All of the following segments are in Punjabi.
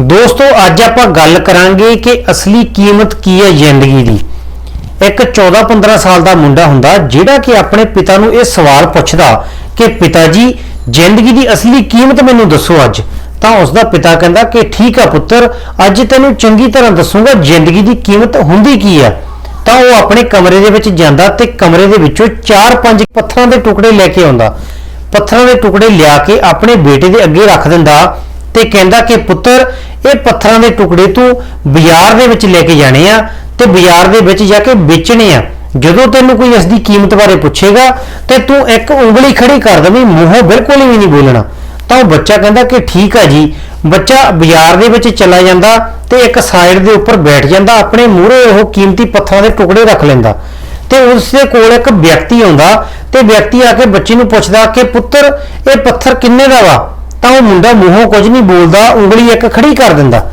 ਦੋਸਤੋ, ਅੱਜ ਆਪਾਂ ਗੱਲ ਕਰਾਂਗੇ ਕਿ ਅਸਲੀ ਕੀਮਤ ਕੀ ਹੈ ਜ਼ਿੰਦਗੀ ਦੀ। ਇੱਕ 14-15 ਸਾਲ ਦਾ ਮੁੰਡਾ ਹੁੰਦਾ ਜਿਹੜਾ ਕਿ ਆਪਣੇ ਪਿਤਾ ਨੂੰ ਇਹ ਸਵਾਲ ਪੁੱਛਦਾ ਕਿ ਪਿਤਾ ਜੀ ਜ਼ਿੰਦਗੀ ਦੀ ਅਸਲੀ ਕੀਮਤ ਮੈਨੂੰ ਦੱਸੋ ਅੱਜ? ਤਾਂ ਉਸ ਦਾ ਪਿਤਾ ਕਹਿੰਦਾ ਕਿ, ਠੀਕ ਆ ਪੁੱਤਰ, ਅੱਜ ਤੈਨੂੰ ਚੰਗੀ ਤਰ੍ਹਾਂ ਦੱਸੂਗਾ ਜ਼ਿੰਦਗੀ ਦੀ ਕੀਮਤ ਹੁੰਦੀ ਕੀ ਆ। ਤਾਂ ਉਹ ਆਪਣੇ ਕਮਰੇ ਦੇ ਵਿੱਚ ਜਾਂਦਾ ਤੇ ਕਮਰੇ ਦੇ ਵਿੱਚੋਂ 4-5 ਪੱਥਰਾਂ ਦੇ ਟੁਕੜੇ ਲੈ ਕੇ ਆਉਂਦਾ। ਪੱਥਰਾਂ ਦੇ ਟੁਕੜੇ ਲਿਆ ਕੇ ਆਪਣੇ ਬੇਟੇ ਦੇ ਅੱਗੇ ਰੱਖ ਦਿੰਦਾ ਤੇ ਕਹਿੰਦਾ ਕਿ ਪੁੱਤਰ, ਇਹ ਪੱਥਰਾਂ ਦੇ ਟੁਕੜੇ ਤੂੰ ਬਾਜ਼ਾਰ ਦੇ ਵਿੱਚ ਲੈ ਕੇ ਜਾਣੇ ਆ ਤੇ ਬਾਜ਼ਾਰ ਦੇ ਵਿੱਚ ਜਾ ਕੇ ਵੇਚਣੇ ਆ। ਜਦੋਂ ਤੈਨੂੰ ਕੋਈ ਇਸ ਦੀ ਕੀਮਤ ਬਾਰੇ ਪੁੱਛੇਗਾ, ਤੇ ਤੂੰ ਇੱਕ ਉਂਗਲੀ ਖੜੀ ਕਰ ਦੇਵੀਂ, ਮੂੰਹੋਂ ਬਿਲਕੁਲ ਵੀ ਨਹੀਂ ਬੋਲਣਾ। ਤਾਂ ਉਹ ਬੱਚਾ ਕਹਿੰਦਾ ਕਿ ਠੀਕ ਆ ਜੀ, ਬੱਚਾ ਬਾਜ਼ਾਰ ਦੇ ਵਿੱਚ ਚਲਾ ਜਾਂਦਾ ਤੇ ਇੱਕ ਸਾਈਡ ਦੇ ਉੱਪਰ ਬੈਠ ਜਾਂਦਾ, ਆਪਣੇ ਮੂਹਰੇ ਉਹ ਕੀਮਤੀ ਪੱਥਰਾਂ ਦੇ ਟੁਕੜੇ ਰੱਖ ਲੈਂਦਾ। ਤੇ ਉਸ ਦੇ ਕੋਲ ਇੱਕ ਵਿਅਕਤੀ ਆਉਂਦਾ ਤੇ ਵਿਅਕਤੀ ਆ ਕੇ ਬੱਚੇ ਨੂੰ ਪੁੱਛਦਾ ਕਿ ਪੁੱਤਰ, ਇਹ ਪੱਥਰ ਕਿੰਨੇ ਦਾ ਵਾ? ਤਾਂ ਉਹ ਮੁੰਡਾ ਮੂੰਹੋਂ ਕੁਝ ਨਹੀਂ ਬੋਲਦਾ, ਉਂਗਲੀ ਇੱਕ ਖੜੀ ਕਰ ਦਿੰਦਾ।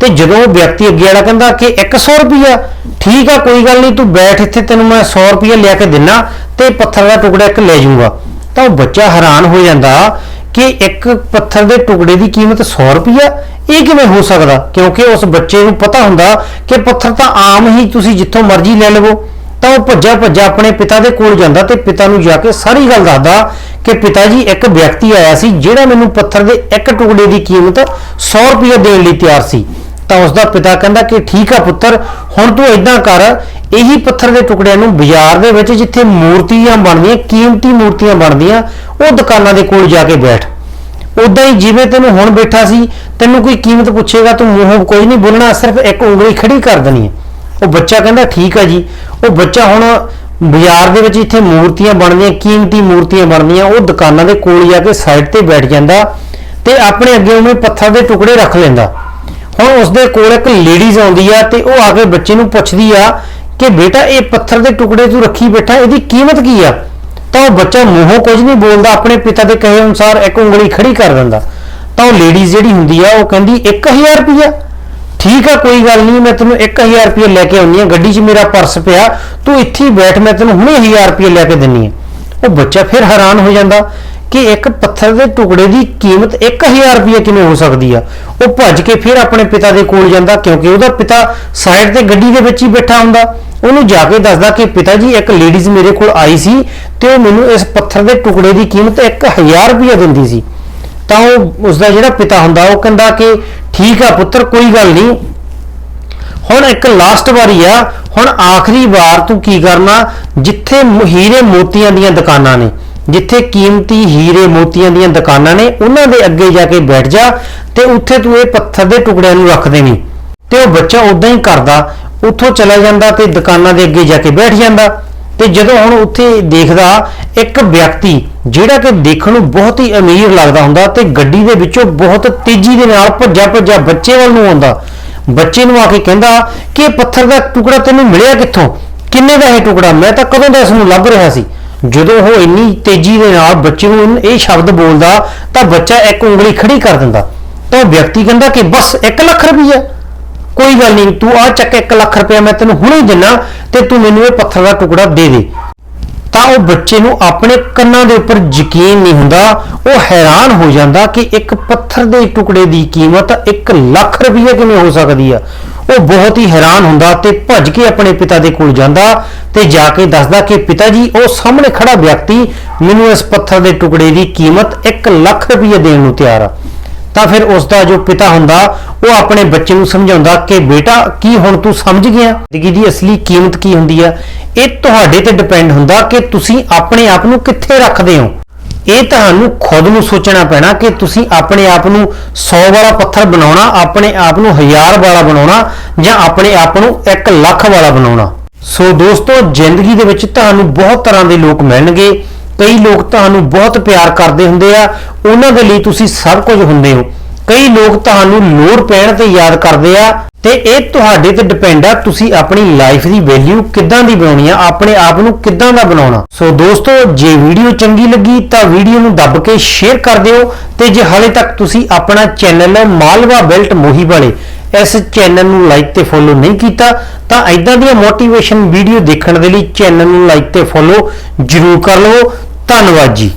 ਤੇ ਜਦੋਂ ਉਹ ਵਿਅਕਤੀ ਅੱਗੇ ਵਾਲਾ ਕਹਿੰਦਾ ਕਿ 100 ਰੁਪਿਆ ਠੀਕ ਆ, ਕੋਈ ਗੱਲ ਨਹੀਂ, ਤੂੰ ਬੈਠ ਇੱਥੇ, ਤੈਨੂੰ ਮੈਂ 100 ਰੁਪਿਆ ਲਿਆ ਕੇ ਦਿੰਨਾ ਤੇ ਪੱਥਰ ਦਾ ਟੁਕੜਾ ਇੱਕ ਲੈ ਜਾਊਗਾ। ਤਾਂ ਉਹ ਬੱਚਾ ਹੈਰਾਨ ਹੋ ਜਾਂਦਾ ਕਿ ਇੱਕ ਪੱਥਰ ਦੇ ਟੁਕੜੇ ਦੀ ਕੀਮਤ 100 ਰੁਪਿਆ ਇਹ ਕਿਵੇਂ ਹੋ ਸਕਦਾ? ਕਿਉਂਕਿ ਉਸ ਬੱਚੇ ਨੂੰ ਪਤਾ ਹੁੰਦਾ ਕਿ ਪੱਥਰ ਤਾਂ ਆਮ ਹੀ ਤੁਸੀਂ ਜਿੱਥੋਂ ਮਰਜ਼ੀ ਲੈ ਲਵੋ। ਤਾਂ ਉਹ ਭੱਜਾ ਭੱਜਾ ਆਪਣੇ ਪਿਤਾ ਦੇ ਕੋਲ ਜਾਂਦਾ ਤੇ ਪਿਤਾ ਨੂੰ ਜਾ ਕੇ ਸਾਰੀ ਗੱਲ ਦੱਸਦਾ ਕਿ ਪਿਤਾ ਜੀ ਇੱਕ ਵਿਅਕਤੀ ਆਇਆ ਸੀ ਜਿਹੜਾ ਮੈਨੂੰ ਪੱਥਰ ਦੇ ਇੱਕ ਟੁਕੜੇ ਦੀ ਕੀਮਤ 100 ਰੁਪਏ ਦੇਣ ਲਈ ਤਿਆਰ ਸੀ। ਤਾਂ ਉਸ ਦਾ ਪਿਤਾ ਕਹਿੰਦਾ ਕਿ ਠੀਕ ਆ ਪੁੱਤਰ, ਹੁਣ ਤੂੰ ਇਦਾਂ ਕਰ, ਇਹੀ ਪੱਥਰ ਦੇ ਟੁਕੜਿਆਂ ਨੂੰ ਬਾਜ਼ਾਰ ਦੇ ਵਿੱਚ ਜਿੱਥੇ ਮੂਰਤੀਆਂ ਬਣਦੀਆਂ, ਕੀਮਤੀ ਮੂਰਤੀਆਂ ਬਣਦੀਆਂ, ਉਹ ਦੁਕਾਨਾਂ ਦੇ ਕੋਲ ਜਾ ਕੇ ਬੈਠ। ਉਦਾਂ ਹੀ ਜਿਵੇਂ ਤੈਨੂੰ ਹੁਣ ਬੈਠਾ ਸੀ, ਤੈਨੂੰ ਕੋਈ ਕੀਮਤ ਪੁੱਛੇਗਾ, ਤੂੰ ਮੂੰਹੋਂ ਕੋਈ ਨਹੀਂ ਬੋਲਣਾ, ਸਿਰਫ ਇੱਕ ਉਂਗਲੀ ਖੜੀ ਕਰ ਦੇਣੀ ਹੈ। ਉਹ ਬੱਚਾ ਕਹਿੰਦਾ, ਠੀਕ ਆ ਜੀ। ਉਹ ਬੱਚਾ ਹੁਣ ਬਾਜ਼ਾਰ ਦੇ ਵਿੱਚ ਇੱਥੇ ਮੂਰਤੀਆਂ ਬਣਦੀਆਂ, ਕੀਮਤੀ ਮੂਰਤੀਆਂ ਬਣਦੀਆਂ, ਉਹ ਦੁਕਾਨਾਂ ਦੇ ਕੋਲ ਜਾ ਕੇ ਸਾਈਡ ਤੇ ਬੈਠ ਜਾਂਦਾ ਤੇ ਆਪਣੇ ਅੱਗੇ ਉਹਨੇ ਪੱਥਰ ਦੇ ਟੁਕੜੇ ਰੱਖ ਲੈਂਦਾ। ਹੁਣ ਉਸ ਦੇ ਕੋਲ ਇੱਕ ਲੇਡੀਜ਼ ਆਉਂਦੀ ਆ ਤੇ ਉਹ ਆ ਕੇ ਬੱਚੇ ਨੂੰ ਪੁੱਛਦੀ ਆ ਕਿ ਬੇਟਾ, ਇਹ ਪੱਥਰ ਦੇ ਟੁਕੜੇ ਤੂੰ ਰੱਖੀ ਬੈਠਾ, ਇਹਦੀ ਕੀਮਤ ਕੀ ਆ? ਤਾਂ ਉਹ ਬੱਚਾ ਮੂੰਹੋਂ ਕੁਝ ਨਹੀਂ ਬੋਲਦਾ, ਆਪਣੇ ਪਿਤਾ ਦੇ ਕਹੇ ਅਨੁਸਾਰ ਇੱਕ ਉਂਗਲੀ ਖੜੀ ਕਰ ਦਿੰਦਾ। ਤਾਂ ਉਹ ਲੇਡੀਜ਼ ਜਿਹੜੀ ਹੁੰਦੀ ਆ, ਉਹ ਕਹਿੰਦੀ 1000 ਰੁਪਇਆ ਠੀਕ ਆ, ਕੋਈ ਗੱਲ ਨਹੀਂ, ਮੈਂ ਤੈਨੂੰ 1000 ਰੁਪਏ ਲੈ ਕੇ ਆਉਣੀ ਆ ਗੱਡੀ 'ਚ ਮੇਰਾ ਪਰਸ ਪਿਆ, ਤੂੰ ਇੱਥੇ ਹੀ ਬੈਠ, ਮੈਂ ਤੈਨੂੰ ਹੁਣੇ 1000 ਰੁਪਏ ਲੈ ਕੇ ਦਿੰਨੀ ਆ ਉਹ ਬੱਚਾ ਫਿਰ ਹੈਰਾਨ ਹੋ ਜਾਂਦਾ ਕਿ ਇੱਕ ਪੱਥਰ ਦੇ ਟੁਕੜੇ ਦੀ ਕੀਮਤ 1000 ਰੁਪਏ ਕਿਵੇਂ ਹੋ ਸਕਦੀ ਆ? ਉਹ ਭੱਜ ਕੇ ਫਿਰ ਆਪਣੇ ਪਿਤਾ ਦੇ ਕੋਲ ਜਾਂਦਾ, ਕਿਉਂਕਿ ਉਹਦਾ ਪਿਤਾ ਸਾਈਡ ਤੇ ਗੱਡੀ ਦੇ ਵਿੱਚ ਹੀ ਬੈਠਾ ਹੁੰਦਾ। ਉਹਨੂੰ ਜਾ ਕੇ ਦੱਸਦਾ ਕਿ ਪਿਤਾ ਜੀ, ਇੱਕ ਲੇਡੀਜ਼ ਮੇਰੇ ਕੋਲ ਆਈ ਸੀ ਤੇ ਉਹ ਮੈਨੂੰ ਇਸ ਪੱਥਰ ਦੇ ਟੁਕੜੇ ਦੀ ਕੀਮਤ 1000 ਰੁਪਏ ਦਿੰਦੀ ਸੀ। ਤਾਂ ਉਹ ਉਸ ਦਾ ਜਿਹੜਾ ਪਿਤਾ ਹੁੰਦਾ, ਉਹ ਕਹਿੰਦਾ ਕਿ ਠੀਕ ਆ ਪੁੱਤਰ, ਕੋਈ ਗੱਲ ਨਹੀਂ। ਹੁਣ ਇੱਕ ਲਾਸਟ ਵਾਰੀ ਆ, ਹੁਣ ਆਖਰੀ ਵਾਰ ਤੂੰ ਕੀ ਕਰਨਾ? ਜਿੱਥੇ ਹੀਰੇ ਮੋਤੀਆਂ ਦੀਆਂ ਦੁਕਾਨਾਂ ਨੇ, ਜਿੱਥੇ ਕੀਮਤੀ ਹੀਰੇ ਮੋਤੀਆਂ ਦੀਆਂ ਦੁਕਾਨਾਂ ਨੇ, ਉਹਨਾਂ ਦੇ ਅੱਗੇ ਜਾ ਕੇ ਬੈਠ ਜਾ ਤੇ ਉੱਥੇ ਤੂੰ ਇਹ ਪੱਥਰ ਦੇ ਟੁਕੜਿਆਂ ਨੂੰ ਰੱਖ ਦੇਵੀਂ। ਤੇ ਉਹ ਬੱਚਾ ਉਦਾਂ ਹੀ ਕਰਦਾ, ਉੱਥੋਂ ਚਲਾ ਜਾਂਦਾ ਤੇ ਦੁਕਾਨਾਂ ਦੇ ਅੱਗੇ ਜਾ ਕੇ ਬੈਠ ਜਾਂਦਾ। ਤੇ ਜਦੋਂ ਹੁਣ ਉੱਥੇ ਦੇਖਦਾ ਇੱਕ ਵਿਅਕਤੀ ਜਿਹੜਾ ਕਿ ਦੇਖਣ ਨੂੰ ਬਹੁਤ ਹੀ ਅਮੀਰ ਲੱਗਦਾ ਹੁੰਦਾ ਤੇ ਗੱਡੀ ਦੇ ਵਿੱਚੋਂ ਬਹੁਤ ਤੇਜ਼ੀ ਦੇ ਨਾਲ ਭੱਜਾ ਭੱਜਾ ਬੱਚੇ ਵੱਲ ਨੂੰ ਆਉਂਦਾ। ਬੱਚੇ ਨੂੰ ਆ ਕੇ ਕਹਿੰਦਾ ਕਿ ਇਹ ਪੱਥਰ ਦਾ ਟੁਕੜਾ ਤੈਨੂੰ ਮਿਲਿਆ ਕਿੱਥੋਂ? ਕਿੰਨੇ ਦਾ ਇਹ ਟੁਕੜਾ? ਮੈਂ ਤਾਂ ਕਦੋਂ ਦਾ ਇਸ ਨੂੰ ਲੱਭ ਰਿਹਾ ਸੀ। ਜਦੋਂ ਉਹ ਇੰਨੀ ਤੇਜ਼ੀ ਦੇ ਨਾਲ ਬੱਚੇ ਨੂੰ ਇਹ ਸ਼ਬਦ ਬੋਲਦਾ ਤਾਂ ਬੱਚਾ ਇੱਕ ਉਂਗਲੀ ਖੜੀ ਕਰ ਦਿੰਦਾ। ਤਾਂ ਉਹ ਵਿਅਕਤੀ ਕਹਿੰਦਾ ਕਿ ਬਸ 1 ਲੱਖ ਰੁਪਈਆ। ਕੋਈ ਗੱਲ ਨਹੀਂ, ਤੂੰ ਆ ਚੱਕ 1 ਲੱਖ ਰੁਪਇਆ ਮੈਂ ਤੈਨੂੰ ਹੁਣੇ ਦਿੰਨਾ ਤੇ ਤੂੰ ਮੈਨੂੰ ਇਹ ਪੱਥਰ ਦਾ ਟੁਕੜਾ ਦੇ ਦੇ। ਤਾਂ ਉਹ ਬੱਚੇ ਨੂੰ ਆਪਣੇ ਕੰਨਾਂ ਦੇ ਉੱਪਰ ਯਕੀਨ ਨਹੀਂ ਹੁੰਦਾ, ਉਹ ਹੈਰਾਨ ਹੋ ਜਾਂਦਾ ਕਿ ਇੱਕ ਪੱਥਰ ਦੇ ਟੁਕੜੇ ਦੀ ਕੀਮਤ 1 ਲੱਖ ਰੁਪਏ ਕਿਵੇਂ ਹੋ ਸਕਦੀ ਆ। ਉਹ ਬਹੁਤ ਹੀ ਹੈਰਾਨ ਹੁੰਦਾ ਤੇ ਭੱਜ ਕੇ ਆਪਣੇ ਪਿਤਾ ਦੇ ਕੋਲ ਜਾਂਦਾ ਤੇ ਜਾ ਕੇ ਦੱਸਦਾ ਕਿ ਪਿਤਾ ਜੀ ਉਹ ਸਾਹਮਣੇ ਖੜਾ ਵਿਅਕਤੀ ਮੈਨੂੰ ਇਸ ਪੱਥਰ ਦੇ ਟੁਕੜੇ ਦੀ ਕੀਮਤ 1 ਲੱਖ ਰੁਪਏ ਦੇਣ ਨੂੰ ਤਿਆਰ ਆ। ਤਾਂ ਫਿਰ ਉਸ ਦਾ ਜੋ ਪਿਤਾ ਹੁੰਦਾ, ਉਹ ਆਪਣੇ ਬੱਚੇ ਨੂੰ ਸਮਝਾਉਂਦਾ ਕਿ ਬੇਟਾ, ਕੀ ਹੁਣ ਤੂੰ ਸਮਝ ਗਿਆ? ਜ਼ਿੰਦਗੀ ਦੀ ਅਸਲੀ ਕੀਮਤ ਕੀ ਹੁੰਦੀ ਆ? ਇਹ ਤੁਹਾਡੇ ਤੇ ਡਿਪੈਂਡ ਹੁੰਦਾ ਕਿ ਤੁਸੀਂ ਆਪਣੇ ਆਪ ਨੂੰ ਕਿੱਥੇ ਰੱਖਦੇ ਹੋ। ਇਹ ਤੁਹਾਨੂੰ ਖੁਦ ਨੂੰ ਸੋਚਣਾ ਪੈਣਾ ਕਿ ਤੁਸੀਂ ਆਪਣੇ ਆਪ ਨੂੰ 100 ਵਾਲਾ ਪੱਥਰ ਬਣਾਉਣਾ, ਆਪਣੇ ਆਪ ਨੂੰ 1000 ਵਾਲਾ ਬਣਾਉਣਾ, ਜਾਂ ਆਪਣੇ ਆਪ ਨੂੰ 1 ਲੱਖ ਵਾਲਾ ਬਣਾਉਣਾ। ਸੋ ਦੋਸਤੋ, ਜ਼ਿੰਦਗੀ ਦੇ ਵਿੱਚ ਤੁਹਾਨੂੰ ਬਹੁਤ ਤਰ੍ਹਾਂ ਦੇ ਲੋਕ ਮਿਲਣਗੇ। ਕਈ ਲੋਕ ਤੁਹਾਨੂੰ ਬਹੁਤ ਪਿਆਰ ਕਰਦੇ ਹੁੰਦੇ ਆ, ਉਹਨਾਂ ਦੇ ਲਈ ਤੁਸੀਂ ਸਭ ਕੁਝ ਹੁੰਦੇ ਹੋ। ਕਈ ਲੋਕ ਤੁਹਾਨੂੰ ਲੋੜ ਪੈਣ ਤੇ ਯਾਦ ਕਰਦੇ ਆ ਤੇ ਇਹ ਤੁਹਾਡੇ ਤੇ ਡਿਪੈਂਡ ਆ, ਤੁਸੀਂ ਆਪਣੀ ਲਾਈਫ ਦੀ ਵੈਲਿਊ ਕਿੱਦਾਂ ਦੀ ਬਣਾਉਣੀ ਆ, ਆਪਣੇ ਆਪ ਨੂੰ ਕਿੱਦਾਂ ਦਾ ਬਣਾਉਣਾ। ਸੋ ਦੋਸਤੋ, ਜੇ ਵੀਡੀਓ ਚੰਗੀ ਲੱਗੀ ਤਾਂ ਵੀਡੀਓ ਨੂੰ ਦੱਬ ਕੇ ਸ਼ੇਅਰ ਕਰ ਦਿਓ ਤੇ ਜੇ ਹਾਲੇ ਤੱਕ ਤੁਸੀਂ ਆਪਣਾ ਚੈਨਲ ਮਾਲਵਾ ਬੈਲਟ ਮੋਹੀ ਵਾਲੇ ਇਸ ਚੈਨਲ ਨੂੰ ਲਾਈਕ ਤੇ ਫੋਲੋ ਨਹੀਂ ਕੀਤਾ, ਤਾਂ ਐਦਾਂ ਦੀਆਂ ਮੋਟੀਵੇਸ਼ਨ ਵੀਡੀਓ ਦੇਖਣ ਦੇ ਲਈ ਚੈਨਲ ਨੂੰ ਲਾਈਕ ਤੇ ਫੋਲੋ ਜਰੂਰ ਕਰ ਲਵੋ ਧੰਨਵਾਦ ਜੀ।